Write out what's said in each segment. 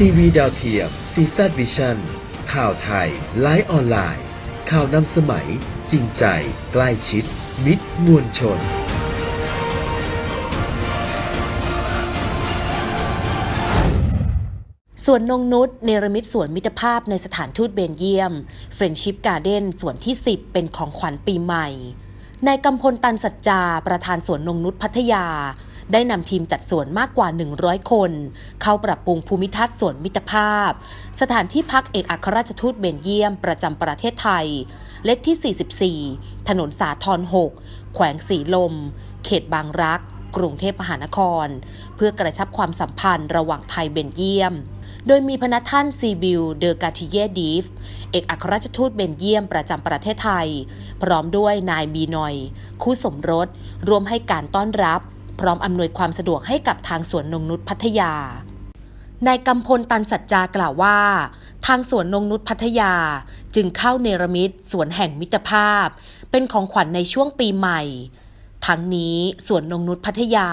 ทีวีดาวเทียมซีซั d วิชั่นข่าวไทย ไลฟ์ออนไลน์ ข่าวนำสมัย จริงใจ ใกล้ชิด มิตรมวลชน สวนนงนุษย์เนรมิตสวนมิตรภาพในสถานทูตเบนเยียม เฟรนชิพการ์เด้นส่วนที่ 10 เป็นของขวัญปีใหม่ นายกำพลตันสัจจา ประธานสวนนงนุษย์พัทยา ได้นำทีมจัดสวนมากกว่า 100 คน เข้าปรับปรุงภูมิทัศน์สวนมิตรภาพ สถานที่พักเอกอัครราชทูตเบนเยียมประจำประเทศไทย เลขที่ 44 ถนนสาทร6 แขวงสีลม เขตบางรัก กรุงเทพมหานคร เพื่อกระชับความสัมพันธ์ระหว่างไทยเบนเยียม โดยมีพนักท่านซีบิลเดอกาทิเยดีฟ เอกอัครราชทูตเบนเยียมประจำประเทศไทย พร้อมด้วยนายบีนอย คู่สมรส รวมให้การต้อนรับ พร้อมอำนวยความสะดวกให้กับทางสวนนงนุษพัทยานายกำพลตันสัจจากล่าวว่า ทางสวนนงนุษพัทยาจึงเข้าเนรมิตสวนแห่งมิตรภาพ เป็นของขวัญในช่วงปีใหม่ ทั้งนี้สวนนงนุษพัทยา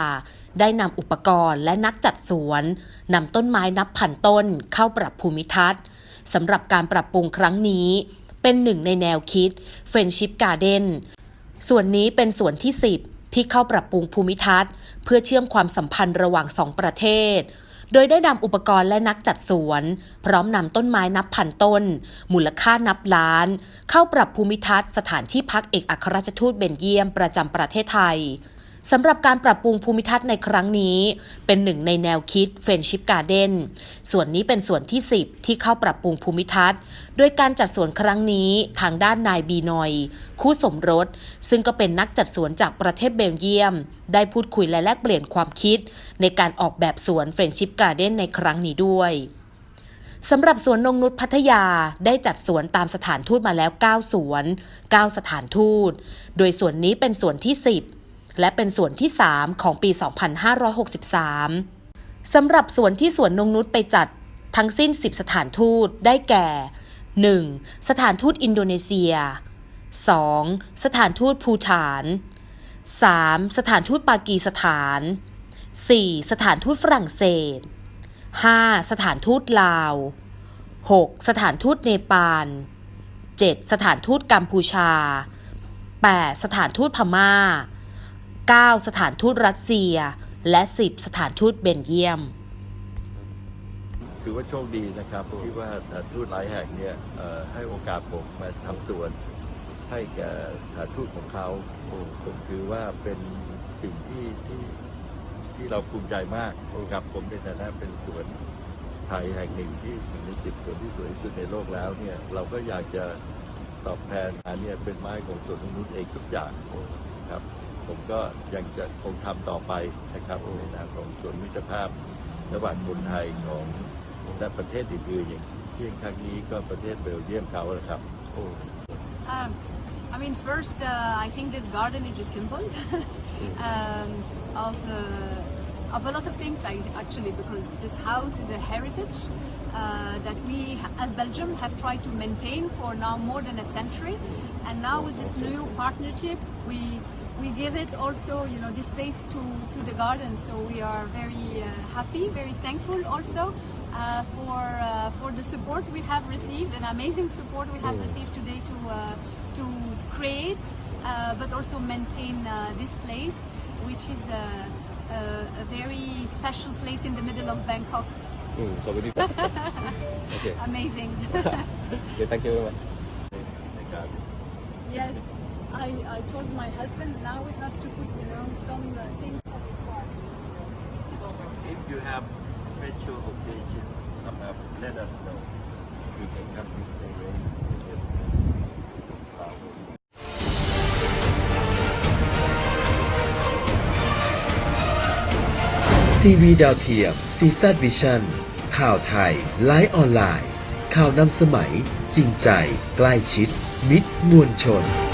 ได้นำอุปกรณ์และนักจัดสวนนำต้นไม้นับพันต้นเข้าปรับภูมิทัศน์สำหรับการปรับปรุงครั้งนี้ เป็นหนึ่งในแนวคิด Friendship Garden ส่วนนี้เป็นส่วนที่ 10 ที่เข้าปรับปรุงภูมิทัศน์ เพื่อเชื่อมความสัมพันธ์ระหว่างสองประเทศ โดยได้นำอุปกรณ์และนักจัดสวน พร้อมนำต้นไม้นับพันต้น มูลค่านับล้าน เข้าปรับภูมิทัศน์สถานที่พักเอกอัครราชทูตเบนเยียมประจำประเทศไทย สำหรับการปรับปรุงภูมิทัศน์ในครั้งนี้ เป็นหนึ่งในแนวคิด Friendship Garden ส่วนนี้เป็นส่วนที่ 10 ที่เข้าปรับปรุงภูมิทัศน์ โดยการจัดสวนครั้งนี้ทางด้านนายบีนอย คู่สมรส ซึ่งก็เป็นนักจัดสวนจากประเทศเบลเยียม ได้พูดคุยและแลกเปลี่ยนความคิด ในการออกแบบสวน Friendship Garden ในครั้งนี้ด้วยสำหรับสวนนงนุษพัทยาได้จัดสวนตามสถานทูตมาแล้ว 9 สวน 9 สถานทูต โดยส่วนนี้เป็นส่วนที่ 10 และเป็นส่วนที่ 3 ของปี 2563 สำหรับส่วนที่สวนนงนุษไปจัดทั้งสิ้น 10 สถานทูตได้แก่ 1. สถานทูตอินโดนีเซีย 2. สถานทูตภูฐาน 3. สถานทูตปากีสถาน 4. สถานทูตฝรั่งเศส 5. สถานทูตลาว 6. สถานทูตเนปาล 7. สถานทูตกัมพูชา 8. สถานทูตพม่า 9. สถานทูตรัสเซีย และ 10 สถานทูตเบนเยียม ถือว่าโชคดีนะครับที่ว่าสถานทูตหลายแห่งเนี่ยให้โอกาสผมมาทำสวนให้แก่สถานทูตของเขาผมถือว่าเป็นสิ่งที่ที่ที่เราภูมิใจมากกับผมในฐานะเป็นสวนไทยแห่งหนึ่งที่หนึ่งในสิบสวนที่สวยที่สุดในโลกแล้วเนี่ยเราก็อยากจะตอบแทนอันเนี้เป็นไม้ของสวนนงนุษเองทุกอย่างครับ ผมก็ยังจะคงทำต่อไปนะครับในนามของสวนมิตรภาพ ระหว่างคนไทยของและประเทศอื่นๆอย่างเช่นครั้งนี้ก็ประเทศเบลเยียมเขาแหละครับโอ้ Um, I mean, first, uh, I think this garden is a symbol um, of uh, of a lot of things. I, actually, because this house is a heritage uh, that we, as Belgium, have tried to maintain for now more than a century, and now with this new partnership, we we give it also, you know, this space to, to the garden. So we are very uh, happy, very thankful also uh, for uh, for the support we have received, an amazing support we have mm. received today to uh, to create, uh, but also maintain uh, this place, which is a, a, a very special place in the middle of Bangkok. Mm, so we Amazing. okay, thank you very much. Yes. I, I told my husband now we have to put you know some uh, things on the park. If you have special occasion come up let us know we can come to the range ทีวีดาวเทียมซีซั d วิชั่นข่าวไทย ไลฟ์ออนไลน์ ข่าวนำสมัย จริงใจ ใกล้ชิด มิตรมวลชน